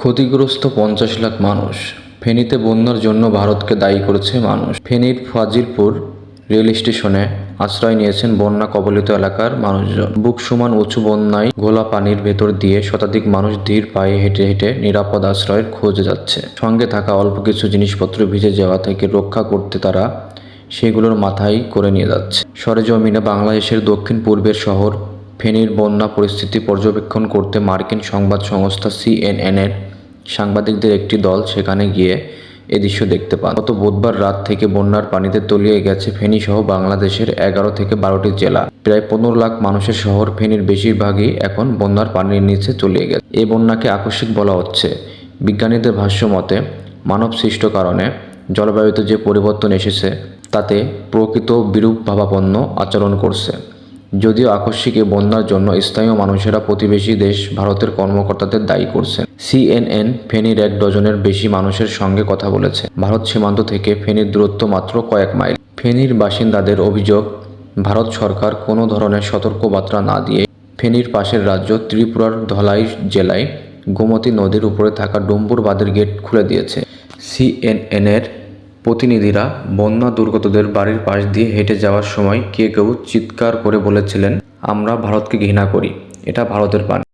ক্ষতিগ্রস্ত পঞ্চাশ লাখ মানুষ। ফেনীতে বন্যার জন্য ভারতকে দায়ী করেছে মানুষ। ফেনীর ফাজিলপুর রেল স্টেশনে আশ্রয় নিয়েছেন বন্যা কবলিত এলাকার মানুষজন। বুক সমান উঁচু বন্যায় ঘোলা পানির ভেতর দিয়ে শতাধিক মানুষ ধীর পায়ে হেঁটে হেঁটে নিরাপদ আশ্রয়ের খোঁজে যাচ্ছে। সঙ্গে থাকা অল্প কিছু জিনিসপত্র ভিজে যাওয়া থেকে রক্ষা করতে তারা সেগুলোর মাথায় করে নিয়ে যাচ্ছে। সরেজমিনে বাংলাদেশের দক্ষিণ পূর্বের শহর ফেনীর বন্যা পরিস্থিতি পর্যবেক্ষণ করতে মার্কিন সংবাদ সংস্থা সিএনএনের সাংবাদিকদের একটি দল সেখানে গিয়ে এ দৃশ্য দেখতে পান। গত বুধবার রাত থেকে বন্যার পানিতে তলিয়ে গেছে ফেনী সহ বাংলাদেশের এগারো থেকে বারোটি জেলা। প্রায় পনেরো লাখ মানুষের শহর ফেনীর বেশিরভাগই এখন বন্যার পানির নিচে তলিয়ে গেছে। এই বন্যাকে আকস্মিক বলা হচ্ছে। বিজ্ঞানীদের ভাষ্য মতে মানব সৃষ্ট কারণে জলবায়ুতে যে পরিবর্তন এসেছে, তাতে প্রকৃত বিরূপ ভাবাপন্ন আচরণ করছে। যদিও আকস্মিক এ বন্যার জন্য স্থানীয় মানুষেরা প্রতিবেশী দেশ ভারতের কর্মকর্তাদের দায়ী করছেন। সিএনএন ফেনীর এক ডজনের বেশি মানুষের সঙ্গে কথা বলেছে। ভারত সীমান্ত থেকে ফেনীর দূরত্ব মাত্র কয়েক মাইল। ফেনীর বাসিন্দাদের অভিযোগ, ভারত সরকার কোনো ধরনের সতর্কবার্তা না দিয়ে ফেনীর পাশের রাজ্য ত্রিপুরার ধলাই জেলায় গোমতী নদীর উপরে থাকা ডুম্বুর বাঁধের গেট খুলে দিয়েছে। সিএনএনের প্রতিনিধিরা বন্যা দুর্গতদের বাড়ির পাশ দিয়ে হেঁটে যাওয়ার সময় কে কেউ চিৎকার করে বলেছিলেন, আমরা ভারতকে ঘৃণা করি, এটা ভারতের পানি